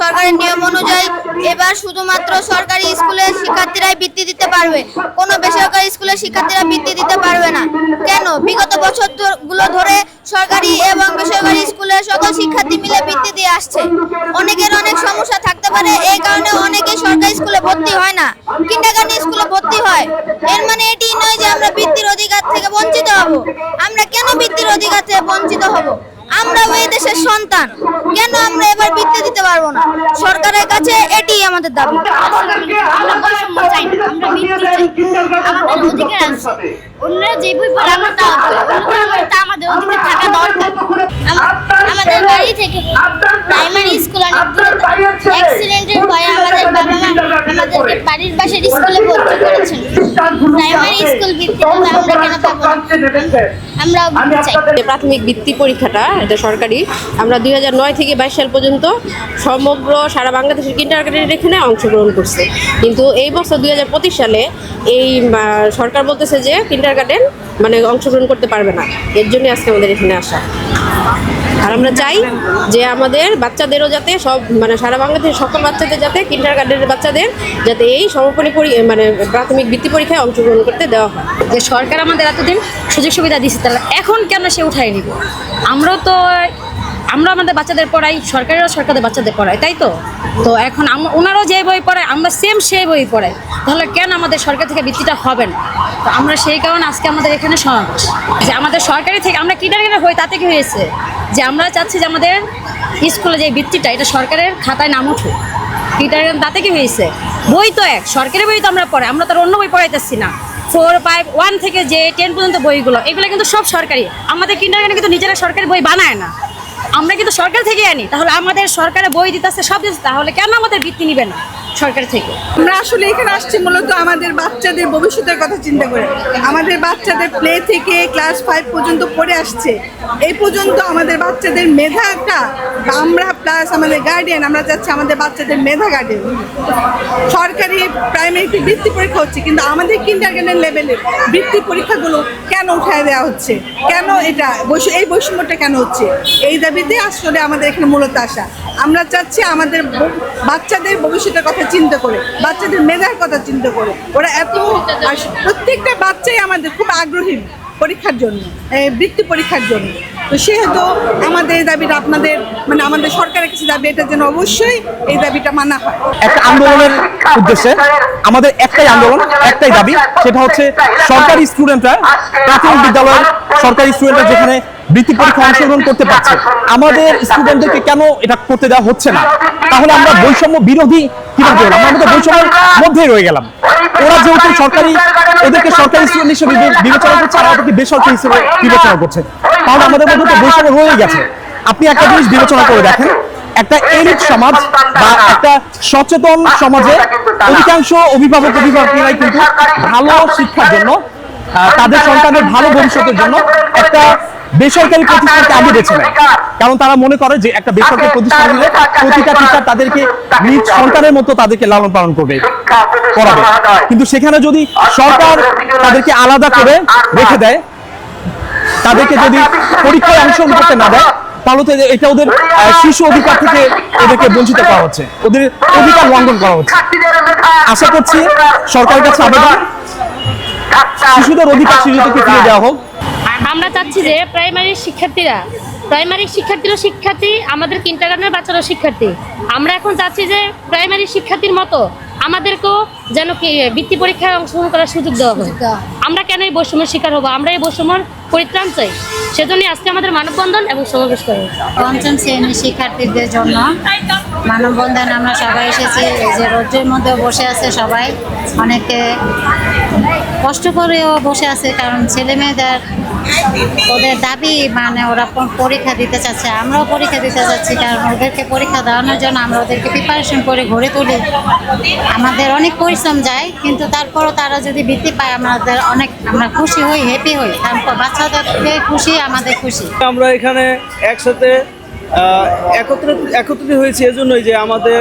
সরকারের নিয়ম অনুযায়ী এবার শুধুমাত্র সরকারি স্কুলের শিক্ষার্থীরাই বৃত্তি দিতে পারবে। কোনো বেসরকারি স্কুলের শিক্ষার্থীরা বৃত্তি দিতে পারবে না। কেন? বিগত বছরগুলো ধরে সরকারি এবং বেসরকারি স্কুলের সকল শিক্ষার্থী মিলে বৃত্তি দিয়ে আসছে। অনেকের অনেক সমস্যা থাকতে পারে, এই কারণে অনেকে সরকারি স্কুলে ভর্তি হয় না। কিন্ডারগার্টেন স্কুলে ভর্তি হয়। এর মানে এটি নয় যে আমরা বৃত্তির অধিকার থেকে বঞ্চিত হব। আমরা কেন বৃত্তির অধিকার থেকে বঞ্চিত হব? আমরা এই দেশের সন্তান। কেন আমরা এবার বৃত্তি দিতে পারব না? সরকারের কাছে এটি আমাদের দাবি। আমরা বৈষম্য চাই না আমরা বৃত্তি চাই। আমাদের অধিকার আছে। অন্যরা যে বই পড়ে আমরা তা তা আমাদের অধিকার থাকা দরকার। আমাদের বাড়ি থেকে প্রাইমারি স্কুল অনেক দূরে। অ্যাক্সিডেন্টের ভয়ে আমাদের বাবা মা আমাদেরকে বাড়ির পাশের স্কুলে ভর্তি করেছেন প্রাথমিক বৃত্তি পরীক্ষাটা এটা সরকারি আমরা দুই নয় থেকে বাইশ সাল পর্যন্ত সমগ্র সারা বাংলাদেশের কিন্ডারগার্টেনের এখানে অংশগ্রহণ করছে। কিন্তু এই বছর দুই হাজার পঁচিশ সালে এই সরকার বলতেছে যে কিন্ডারগার্টেন মানে অংশগ্রহণ করতে পারবে না। এর জন্য আজকে আমাদের এখানে আসা। আর আমরা চাই যে আমাদের বাচ্চাদেরও যাতে সব মানে সারা বাংলাদেশের সকল বাচ্চাদের যাতে কিন্ডার গার্ডেনের বাচ্চাদের যাতে এই সমাপনী মানে প্রাথমিক বৃত্তি পরীক্ষায় অংশগ্রহণ করতে দেওয়া হয়। যে সরকার আমাদের এতদিন সুযোগ সুবিধা দিচ্ছে তাহলে এখন কেন সে উঠাই নিব? আমরাও তো, আমরা আমাদের বাচ্চাদের পড়াই, সরকারেরও সরকারের বাচ্চাদের পড়াই তাই তো? তো এখন ওনারাও যে বই পড়ায়, আমরা সেম সেই বই পড়াই। তাহলে কেন আমাদের সরকার থেকে বৃত্তিটা হবে না? তো আমরা সেই কারণে আজকে আমাদের এখানে সমাবেশ যে আমাদের সরকারি থেকে, আমরা কিনারে হই, তাতে কি হয়েছে? যে আমরা চাচ্ছি যে আমাদের স্কুলে যে বৃত্তিটা এটা সরকারের খাতায় নাম উঠুক। কিটার তাতে কি হয়েছে? বই তো এক, সরকারি বই তো আমরা পড়াই, আমরা তো আর অন্য বই পড়াইতেছি না। ফোর ফাইভ ওয়ান থেকে যে টেন পর্যন্ত বইগুলো, এগুলো কিন্তু সব সরকারি। আমাদের কিন্ডারগার্টেন কিন্তু নিজেরা সরকারি বই বানায় না। আমরা কিন্তু সরকার থেকে আনি, তাহলে আমাদের সরকারে বই দিতেছে, সব দিতেছে, তাহলে কেন আমাদের বৃত্তি নিবে না? সরকার থেকে। আমরা আসলে এখানে আসছি মূলত আমাদের বাচ্চাদের ভবিষ্যতের কথা চিন্তা করে। আমাদের বাচ্চাদের প্লে থেকে ক্লাস ফাইভ পর্যন্ত পড়ে আসছে। এই পর্যন্ত আমাদের বাচ্চাদের মেধাটা আমরা প্লাস আমাদের গার্ডিয়ান আমরা চাচ্ছি আমাদের বাচ্চাদের মেধা গার্ডিয়ান সরকারি প্রাইমারিতে বৃত্তি পরীক্ষা হচ্ছে, কিন্তু আমাদের কিন্ডার গার্ডেন লেভেলে বৃত্তি পরীক্ষাগুলো কেন উঠায় দেওয়া হচ্ছে? কেন এটা এই বৈষম্যটা কেন হচ্ছে? এই দাবিতে আসলে আমাদের এখানে মূলত আসা। আমরা চাচ্ছি আমাদের বাচ্চাদের ভবিষ্যতের কথা চিন্তা করে, বাচ্চাদের মেধার কথা চিন্তা করে। ওরা এত প্রত্যেকটা বাচ্চাই আমাদের খুব আগ্রহী। পরীক্ষার জন্য বৃত্তি পরীক্ষার জন্য। তো সেহেতু আমাদের এই দাবিটা আপনাদের মানে আমাদের সরকারের কাছে দাবি, এটার জন্য অবশ্যই এই দাবিটা মানা হয়। একটা আন্দোলনের উদ্দেশ্যে আমাদের একটাই আন্দোলন, একটাই দাবি, সেটা হচ্ছে সরকারি স্টুডেন্টরা প্রাথমিক বিদ্যালয়ের সরকারি স্টুডেন্টরা যেখানে বৃত্তি পরীক্ষা অংশগ্রহণ করতে পারছে, আমাদের স্টুডেন্টদেরকে কেন এটা করতে দেওয়া হচ্ছে না? তাহলে আমরা বৈষম্য বিরোধী কীভাবে আমরা তো বৈষম্যের মধ্যেই রয়ে গেলাম। ওরা যেহেতু সরকারি ওদেরকে সরকারি স্টুডেন্ট হিসেবে বিবেচনা করছে আর আমাদেরকে বেসরকারি হিসেবে বিবেচনা করছে। তাহলে আমাদের মধ্যে তো বৈষম্য রয়ে গেছে। আপনি একটা জিনিস বিবেচনা করে দেখেন একটা এলিট সমাজ বা একটা সচেতন সমাজে অধিকাংশ অভিভাবক অভিভাবকরাই কিন্তু ভালো শিক্ষার জন্য তাদের সন্তানের ভালো ভবিষ্যতের জন্য একটা বেসরকারি প্রতিষ্ঠানকে আগে বেছে নেয়। কারণ তারা মনে করে যে একটা বেসরকারি প্রতিষ্ঠান দিলে প্রতিটা টিচার তাদেরকে নিজ সন্তানের মতো তাদেরকে লালন পালন করবে। করাবে। কিন্তু সেখানে যদি সরকার তাদেরকে আলাদা করে রেখে দেয় তাদেরকে যদি পরীক্ষায় অংশগ্রহণ করতে না দেয় তাহলে তো এটা ওদের শিশু অধিকার থেকে ওদেরকে বঞ্চিত করা হচ্ছে। ওদের অধিকার লঙ্ঘন করা হচ্ছে। আশা করছি সরকারের কাছে আবেদন। শিশুদের অধিকার শিশুদেরকে ফিরিয়ে দেওয়া হোক। আমরা চাচ্ছি যে প্রাইমারি শিক্ষার্থীরা প্রাইমারি শিক্ষার্থীরও শিক্ষার্থী আমাদের কিন্টারগার্টেনের বাচ্চারাও শিক্ষার্থী। আমরা এখন চাচ্ছি যে প্রাইমারি শিক্ষার্থীর মতো আমাদেরকেও যেন কি বৃত্তি পরীক্ষায় অংশগ্রহণ করার সুযোগ দেওয়া হয়। আমরা কেন এই বৈষম্যের শিকার হব? আমরা এই বৈষম্যর পরিত্রাণ চাই। সেজন্যই আজকে আমাদের মানববন্ধন এবং সমাবেশ করা পঞ্চম শ্রেণির শিক্ষার্থীদের জন্য মানববন্ধন আমরা সবাই এসেছি। যে রোদ্রের মধ্যে বসে আছে সবাই। অনেকে কষ্ট করেও বসে আছে কারণ ছেলে মেয়েদের ওদের দাবি মানে ওরা পরীক্ষা দিতে চাচ্ছে, আমরাও পরীক্ষা দিতে চাচ্ছি, কারণ ওদেরকে পরীক্ষা দেওয়ানোর জন্য আমরা ওদেরকে প্রিপারেশন করে ঘুরে তুলি। আমাদের অনেক পরিশ্রম যায়, কিন্তু তারপরও তারা যদি বৃত্তি পায়, আমাদের অনেক, আমরা খুশি হই হ্যাপি হই। তারপর বাচ্চাদেরকে খুশি, আমাদের খুশি। আমরা এখানে একসাথে একত্রিত হয়েছি এজন্যই যে আমাদের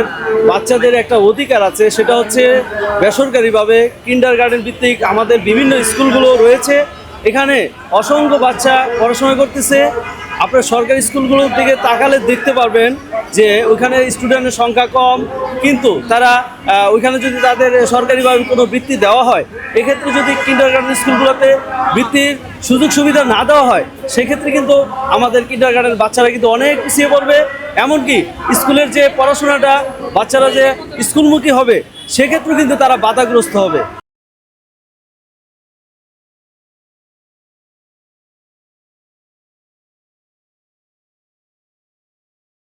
বাচ্চাদের একটা অধিকার আছে, সেটা হচ্ছে বেসরকারিভাবে কিন্ডার গার্ডেন ভিত্তিক আমাদের বিভিন্ন স্কুলগুলো রয়েছে। এখানে অসংখ্য বাচ্চা পড়াশোনা করতেছে। আপনার সরকারি স্কুলগুলোর দিকে তাকালে দেখতে পারবেন যে ওইখানে স্টুডেন্টের সংখ্যা কম, কিন্তু তারা ওইখানে যদি তাদের সরকারিভাবে কোনো বৃত্তি দেওয়া হয়, এক্ষেত্রে যদি কিন্ডার গার্ডেন স্কুলগুলোতে বৃত্তির সুযোগ সুবিধা না দেওয়া হয়, সেক্ষেত্রে কিন্তু আমাদের কিন্ডার গার্ডেন বাচ্চারা কিন্তু অনেক পিছিয়ে পড়বে। এমনকি স্কুলের যে পড়াশোনাটা বাচ্চারা যে স্কুলমুখী হবে, সেক্ষেত্রেও কিন্তু তারা বাধাগ্রস্ত হবে।